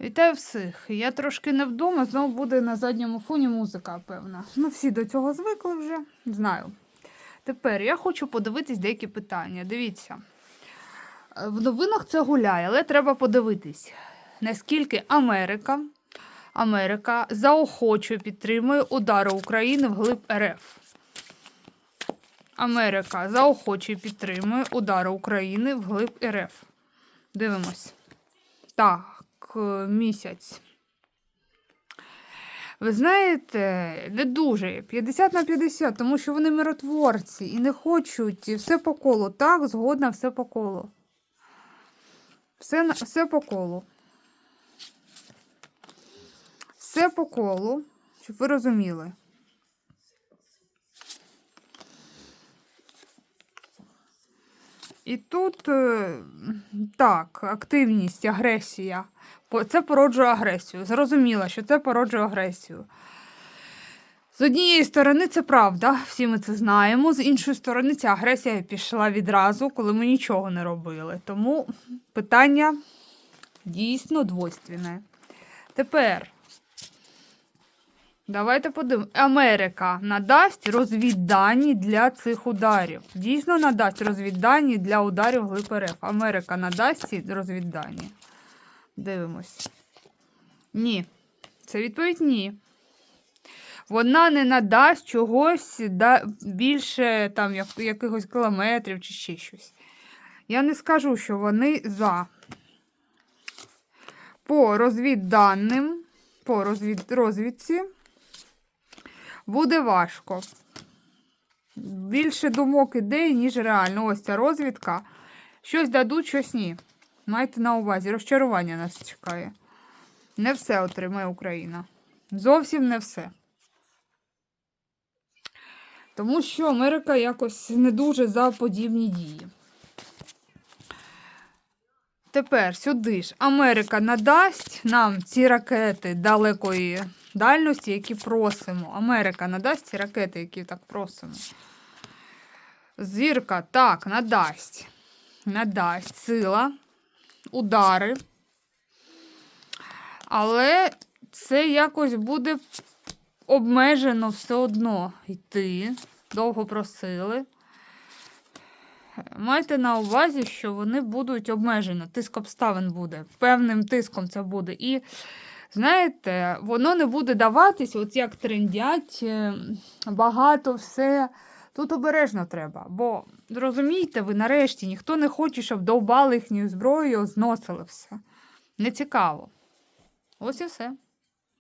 Вітаю всіх. Я трошки не вдома, знову буде на задньому фоні музика, певна. Ну, всі до цього звикли вже, знаю. Тепер я хочу подивитись деякі питання. Дивіться. В новинах це гуляє, але треба подивитись, наскільки Америка, Америка заохочує підтримує удари України вглиб РФ. Америка заохочує підтримує удари України вглиб РФ. Дивимось. Так, місяць. Ви знаєте, не дуже 50 на 50, тому що вони миротворці і не хочуть і все по колу. Так, згодна, все по колу. Все, все по колу. Все по колу, щоб ви розуміли. І тут е, так, активність, агресія. Це породжує агресію. Зрозуміло, що це породжує агресію. З однієї сторони, це правда, всі ми це знаємо. З іншої сторони, ця агресія пішла відразу, коли ми нічого не робили. Тому питання дійсно двойственне. Тепер давайте подивимося. Америка надасть розвіддані для цих ударів. Дійсно надасть розвіддані для ударів глиб РФ. Америка надасть ці розвіддані. Дивимось. Ні. Це відповідь ні. Вона не надасть чогось да, більше там, як, якихось кілометрів чи ще щось. Я не скажу, що вони за. По розвідданим, по розвід, розвідці буде важко. Більше думок ідей, ніж реально. Ось ця розвідка. Щось дадуть, щось ні. Майте на увазі, розчарування нас чекає. Не все отримає Україна. Зовсім не все. Тому що Америка якось не дуже за подібні дії. Тепер сюди ж Америка надасть нам ці ракети далекої дальності, які просимо. Америка надасть ці ракети, які так просимо. Зірка так, надасть. Надасть сила, удари. Але це якось буде обмежено все одно йти. Довго просили. Майте на увазі, що вони будуть обмежено. Тиск обставин буде. Певним тиском це буде. І знаєте, воно не буде даватись, от як трендять, е, багато все. Тут обережно треба. Бо розумієте, ви нарешті ніхто не хоче, щоб довбали їхньою зброєю, зносили все. Не цікаво. Ось і все.